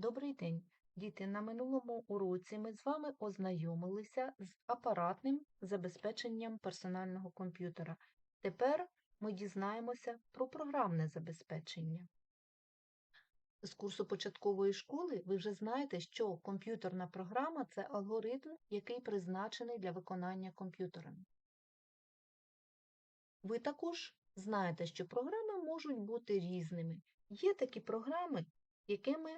Добрий день, діти. На минулому уроці ми з вами ознайомилися з апаратним забезпеченням персонального комп'ютера. Тепер ми дізнаємося про програмне забезпечення. З курсу початкової школи ви вже знаєте, що комп'ютерна програма це алгоритм, який призначений для виконання комп'ютером. Ви також знаєте, що програми можуть бути різними. Є такі програми, якими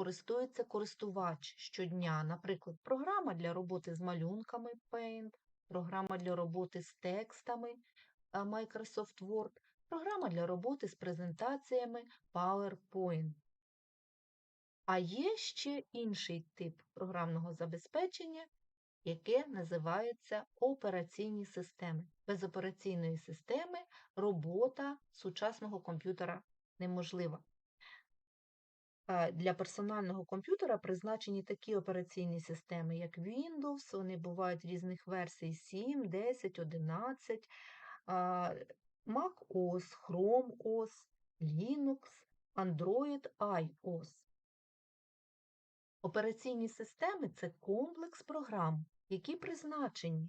користується користувач щодня. Наприклад, програма для роботи з малюнками Paint, програма для роботи з текстами Microsoft Word, програма для роботи з презентаціями PowerPoint. А є ще інший тип програмного забезпечення, яке називається операційні системи. Без операційної системи робота сучасного комп'ютера неможлива. Для персонального комп'ютера призначені такі операційні системи, як Windows, вони бувають різних версій 7, 10, 11, Mac OS, Chrome OS, Linux, Android iOS. Операційні системи це комплекс програм, які призначені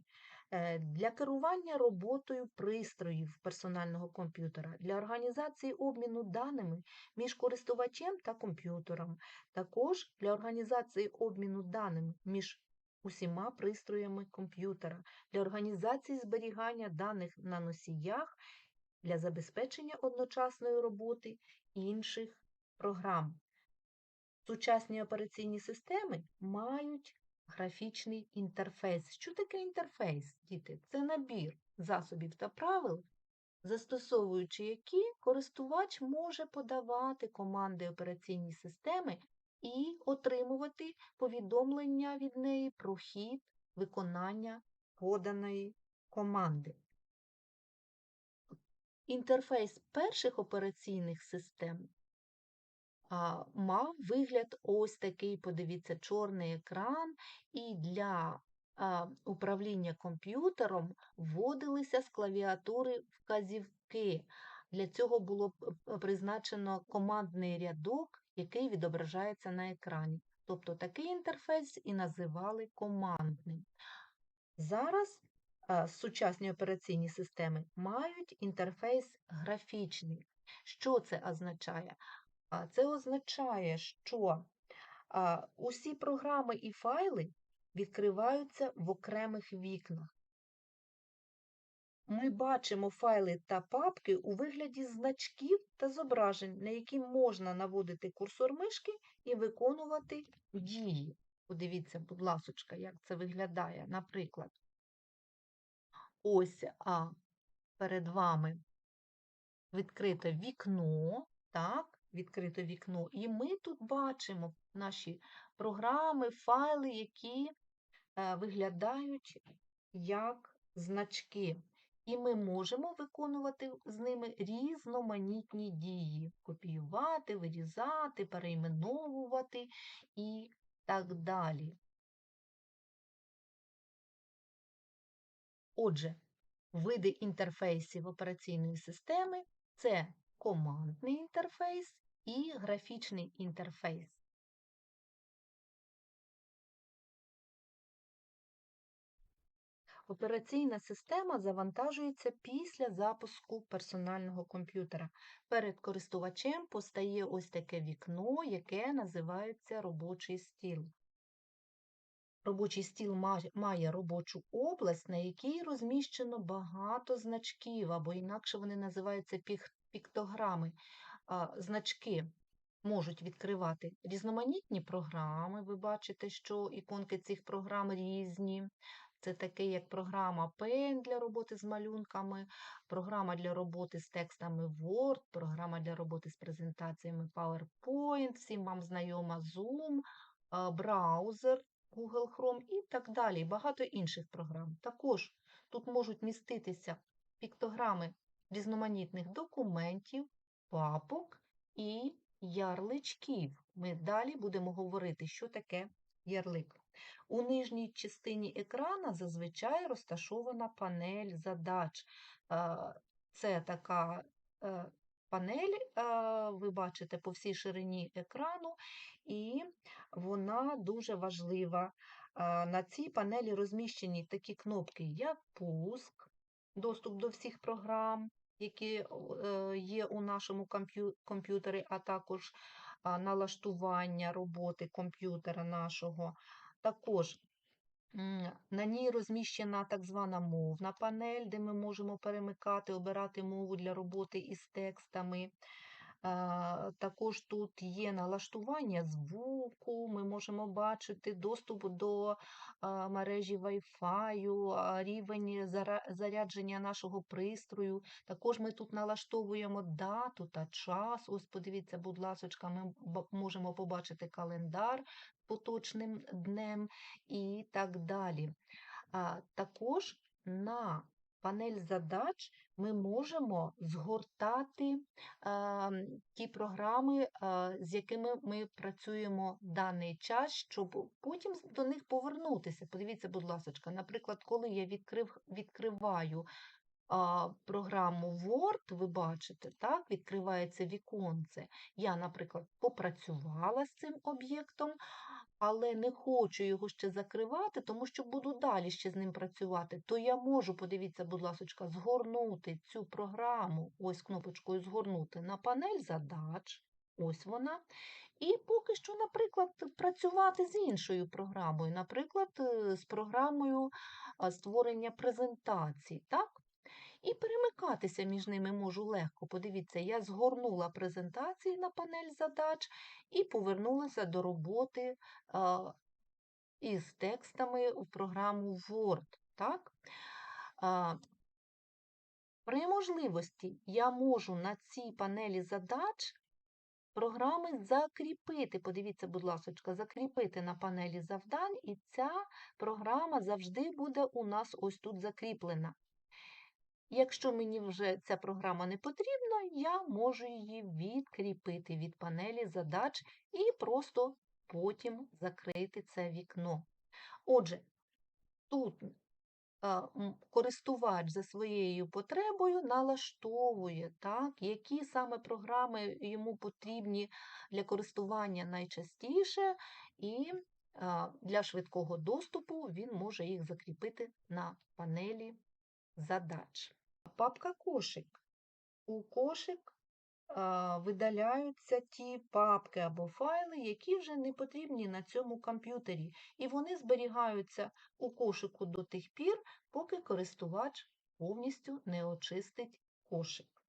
для керування роботою пристроїв персонального комп'ютера, для організації обміну даними між користувачем та комп'ютером, також для організації обміну даними між усіма пристроями комп'ютера, для організації зберігання даних на носіях, для забезпечення одночасної роботи інших програм. Сучасні операційні системи мають графічний інтерфейс. Що таке інтерфейс, діти? Це набір засобів та правил, застосовуючи які користувач може подавати команди операційній системи і отримувати повідомлення від неї про хід виконання поданої команди. Інтерфейс перших операційних систем мав вигляд ось такий, подивіться, чорний екран, і для управління комп'ютером вводилися з клавіатури вказівки. Для цього було призначено командний рядок, який відображається на екрані. Тобто такий інтерфейс і називали командним. Зараз сучасні операційні системи мають інтерфейс графічний. Що це означає? Це означає, що усі програми і файли відкриваються в окремих вікнах. Ми бачимо файли та папки у вигляді значків та зображень, на які можна наводити курсор мишки і виконувати дії. Подивіться, будь ласочка, як це виглядає. Наприклад, ось а, перед вами відкрите вікно, так, відкрите вікно, і ми тут бачимо наші програми, файли, які е, виглядають як значки. І ми можемо виконувати з ними різноманітні дії: копіювати, вирізати, перейменовувати і так далі. Отже, види інтерфейсів операційної системи це командний інтерфейс і графічний інтерфейс. Операційна система завантажується після запуску персонального комп'ютера. Перед користувачем постає ось таке вікно, яке називається робочий стіл. Робочий стіл має робочу область, на якій розміщено багато значків, або інакше вони називаються піктограми. Значки можуть відкривати різноманітні програми. Ви бачите, що іконки цих програм різні. Це таке, як програма Paint для роботи з малюнками, програма для роботи з текстами Word, програма для роботи з презентаціями PowerPoint, всім вам знайома Zoom, браузер Google Chrome і так далі. Багато інших програм. Також тут можуть міститися піктограми різноманітних документів, папок і ярличків. Ми далі будемо говорити, що таке ярлик. У нижній частині екрана зазвичай розташована панель задач. Е, Це така е, панель, е, ви бачите по всій ширині екрану, і вона дуже важлива. На цій панелі розміщені такі кнопки, як пуск, доступ до всіх програм, які е, є у нашому комп'ютері, а також налаштування роботи комп'ютера нашого. Також на ній розміщена так звана мовна панель, де ми можемо перемикати, обирати мову для роботи із текстами. Також тут є налаштування звуку, ми можемо бачити доступ до мережі Wi-Fi, рівень зарядження нашого пристрою. Також ми тут налаштовуємо дату та час. Ось подивіться, будь ласочка, ми можемо побачити календар поточним днем і так далі. Також на панель задач ми можемо згортати е, ті програми, е, з якими ми працюємо даний час, щоб потім до них повернутися. Подивіться, будь ласка, наприклад, коли я відкрив, відкриваю програму Word, ви бачите, так, відкривається віконце. Я, наприклад, попрацювала з цим об'єктом, але не хочу його ще закривати, тому що буду далі ще з ним працювати, то я можу, подивіться, будь ласка, згорнути цю програму, ось кнопочкою згорнути на панель задач, ось вона. І поки що, наприклад, працювати з іншою програмою, наприклад, е, з програмою створення презентацій, так? І перемикатися між ними можу легко. Подивіться, я згорнула презентації на панель задач і повернулася до роботи із текстами в програму Word. Так? При можливості я можу на цій панелі задач програми закріпити. Подивіться, будь ласка, закріпити на панелі завдань, і ця програма завжди буде у нас ось тут закріплена. Якщо мені вже ця програма не потрібна, я можу її відкріпити від панелі задач і просто потім закрити це вікно. Отже, тут користувач за своєю потребою налаштовує, так, які саме програми йому потрібні для користування найчастіше, і для швидкого доступу він може їх закріпити на панелі задач. Папка кошик. У кошик а, видаляються ті папки або файли, які вже не потрібні на цьому комп'ютері, і вони зберігаються у кошику до тих пір, поки користувач повністю не очистить кошик.